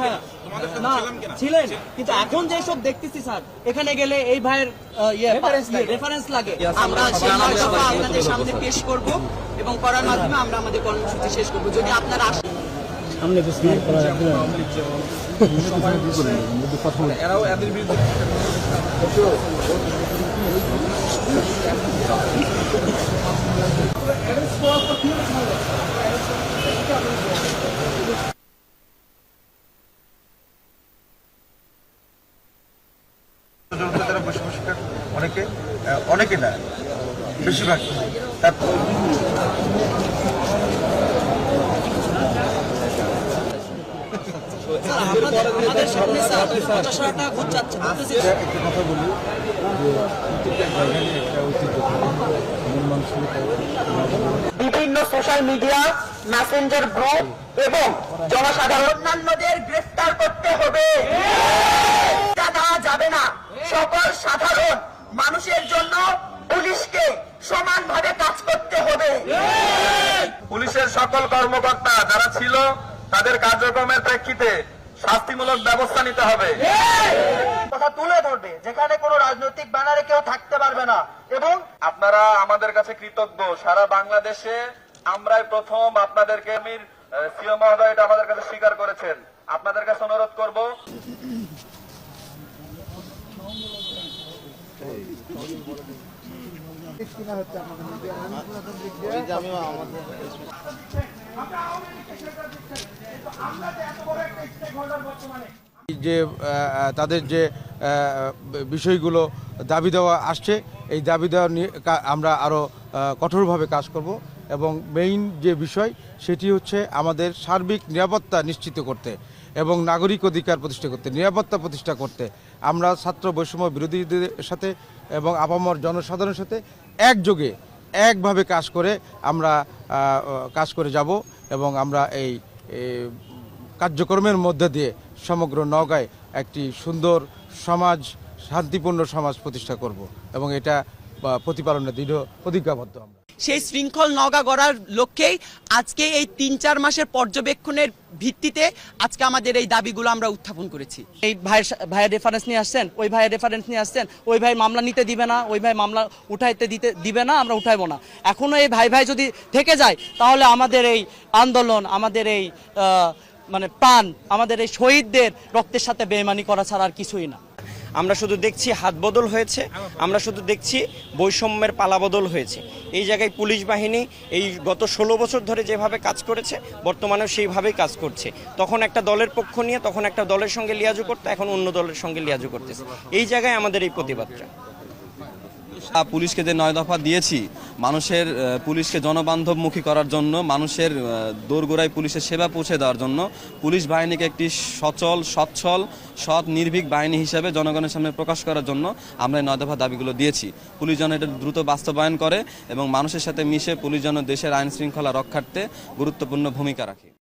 হ্যাঁ। না ছিলেন। কিন্তু এখন যে সব দেখতেছি স্যার এখানে গেলে এই ভাইয়ের ইয়ে রেফারেন্স লাগে। আমরা আপনাদের সামনে পেশ করব এবং করার মাধ্যমে আমরা আমাদের কর্মসূচি শেষ করব। যদি আপনারা আসেন এরাও এদের বিরুদ্ধে জড়িত যারা বসে বসে অনেকে অনেকে না বেশিরভাগ। তার একটা কথা বলি বিভিন্ন সোশ্যাল মিডিয়া মেসেঞ্জার গ্রুপ এবং জনসাধারণ অন্যান্যদের গ্রেফতার করতে হবে। যাবে না। সকল সাধারণ মানুষের জন্য পুলিশকে সমানভাবে কাজ করতে হবে। পুলিশের সকল কর্মকর্তা যারা ছিল তাদের কার্যক্রমের প্রেক্ষিতে শাস্তিমূলক ব্যবস্থা নিতে হবে। কথা তুলে ধরবে যেখানে কোনো রাজনৈতিক ব্যানারে কেউ থাকতে পারবে না। এবং আপনারা আমাদের কাছে কৃতজ্ঞ সারা বাংলাদেশে আমরাই প্রথম আপনাদেরকে সিও মহোদয় এটা আমাদের কাছে স্বীকার করেছেন। আপনাদের কাছে অনুরোধ করব যে তাদের যে বিষয়গুলো দাবি দেওয়া আসছে, এই দাবি দেওয়া নিয়ে আমরা আরও কঠোরভাবে কাজ করব। এবং মেইন যে বিষয়, সেটি হচ্ছে আমাদের সার্বিক নিরাপত্তা নিশ্চিত করতে এবং নাগরিক অধিকার প্রতিষ্ঠা করতে, নিরাপত্তা প্রতিষ্ঠা করতে। আমরা ছাত্র বৈষম্য বিরোধীদের সাথে এবং আপামর জনসাধারণের সাথে একযোগে, একভাবে কাজ করে আমরা কাজ করে যাব এবং আমরা এই কার্যক্রমের মধ্যে দিয়ে সমগ্র নওগাঁয় একটি সুন্দর সমাজ, শান্তিপূর্ণ সমাজ প্রতিষ্ঠা করব এবং এটা প্রতিপালনে দৃঢ় প্রতিজ্ঞাবদ্ধ আমরা। সেই শৃঙ্খল নগা গড়ার লক্ষ্যেই আজকে এই তিন চার মাসের পর্যবেক্ষণের ভিত্তিতে আজকে আমাদের এই দাবিগুলো আমরা উত্থাপন করেছি। এই ভাইয়ের ভাইয়ের রেফারেন্স নিয়ে আসছেন? ওই ভাইয়ের রেফারেন্স নিয়ে আসছেন? ওই ভাই মামলা নিতে দিবে না, ওই ভাই মামলা উঠাইতে দিতে দিবে না, আমরা উঠাইবো না। এখনও এই ভাই ভাই যদি থেকে যায়, তাহলে আমাদের এই আন্দোলন, আমাদের এই মানে প্রাণ, আমাদের এই শহীদদের রক্তের সাথে বেমানি করা ছাড়া আর কিছুই না। আমরা শুধু দেখছি হাত বদল হয়েছে, আমরা শুধু দেখছি বৈষম্যের পালাবদল হয়েছে। এই জায়গায় পুলিশ বাহিনী এই গত ষোলো বছর ধরে যেভাবে কাজ করেছে, বর্তমানেও সেইভাবেই কাজ করছে। তখন একটা দলের পক্ষ নিয়ে, তখন একটা দলের সঙ্গে লিয়াজু করতে, এখন অন্য দলের সঙ্গে লিয়াজু করতেছে। এই জায়গায় আমাদের এই প্রতিবাদটা। পুলিশকে যে নয় দফা দিয়েছি, মানুষের পুলিশকে জনবান্ধবমুখী করার জন্য, মানুষের দোরগোড়ায় পুলিশের সেবা পৌঁছে দেওয়ার জন্য, পুলিশ বাহিনীকে একটি সচল, সচ্ছল, সৎ, নির্ভীক বাহিনী হিসেবে জনগণের সামনে প্রকাশ করার জন্য আমরা এই নয় দফা দাবিগুলো দিয়েছি। পুলিশ যেন এটা দ্রুত বাস্তবায়ন করে এবং মানুষের সাথে মিশে পুলিশ যেন দেশের আইন শৃঙ্খলা রক্ষার্থে গুরুত্বপূর্ণ ভূমিকা রাখে।